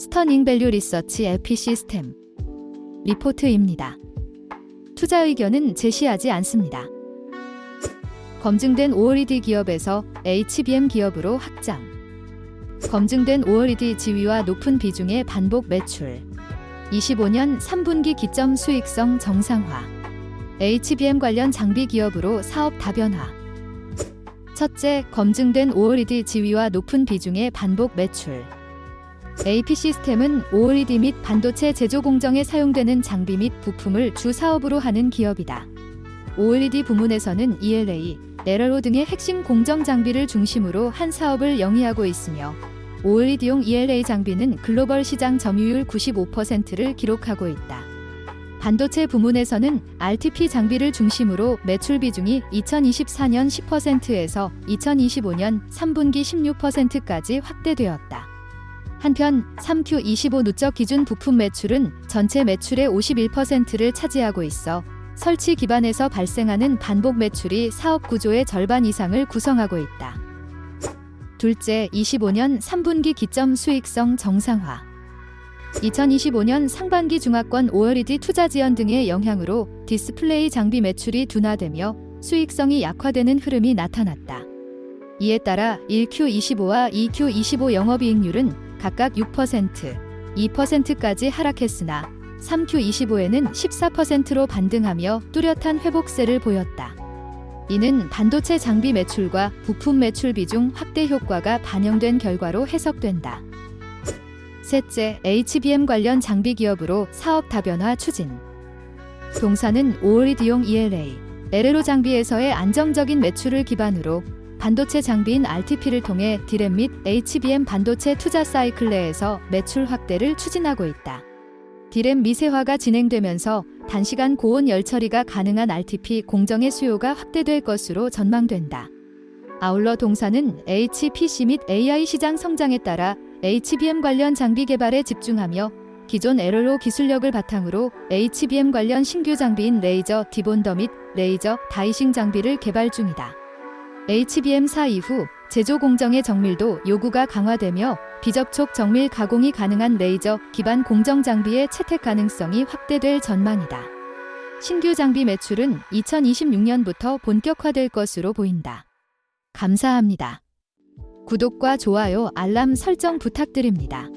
스터닝 밸류 리서치 에피 시스템 리포트입니다. 투자 의견은 제시하지 않습니다. 검증된 5월이디 기업에서 HBM 기업으로 확장. 검증된 5월이디 지위와 높은 비중의 반복 매출. 25년 3분기 기점 수익성 정상화. HBM 관련 장비 기업으로 사업 다변화. 첫째, 검증된 5월이디 지위와 높은 비중의 반복 매출. AP 시스템은 5월이디 및 반도체 제조 공정에 사용되는 장비 및 부품을 주 사업으로 하는 기업이다. 5월이디 부문에서는 ELA, 레러로 등의 핵심 공정 장비를 중심으로 한 사업을 영위하고 있으며 5월이디용 ELA 장비는 글로벌 시장 점유율 95%를 기록하고 있다. 반도체 부문에서는 RTP 장비를 중심으로 매출 비중이 2024년 10%에서 2025년 3분기 16%까지 확대되었다. 한편 3Q25 누적 기준 부품 매출은 전체 매출의 51%를 차지하고 있어 설치 기반에서 발생하는 반복 매출이 사업 구조의 절반 이상을 구성하고 있다. 둘째, 25년 3분기 기점 수익성 정상화. 2025년 상반기 중화권 5월이디 투자 지연 등의 영향으로 디스플레이 장비 매출이 둔화되며 수익성이 약화되는 흐름이 나타났다. 이에 따라 1Q25와 2Q25 영업이익률은 각각 6%, 2%까지 하락했으나 3Q25에는 14%로 반등하며 뚜렷한 회복세를 보였다. 이는 반도체 장비 매출과 부품 매출 비중 확대 효과가 반영된 결과로 해석된다. 셋째, HBM 관련 장비 기업으로 사업 다변화 추진. 동사는 5월이디용 ELA, 에레로 장비에서의 안정적인 매출을 기반으로 반도체 장비인 RTP를 통해 디램 및 HBM 반도체 투자 사이클 내에서 매출 확대를 추진하고 있다. 디램 미세화가 진행되면서 단시간 고온 열 처리가 가능한 RTP 공정의 수요가 확대될 것으로 전망된다. 아울러 동사는 HPC 및 AI 시장 성장에 따라 HBM 관련 장비 개발에 집중하며 기존 에럴로 기술력을 바탕으로 HBM 관련 신규 장비인 레이저 디본더 및 레이저 다이싱 장비를 개발 중이다. HBM4 이후 제조 공정의 정밀도 요구가 강화되며 비접촉 정밀 가공이 가능한 레이저 기반 공정 장비의 채택 가능성이 확대될 전망이다. 신규 장비 매출은 2026년부터 본격화될 것으로 보인다. 감사합니다. 구독과 좋아요, 알람 설정 부탁드립니다.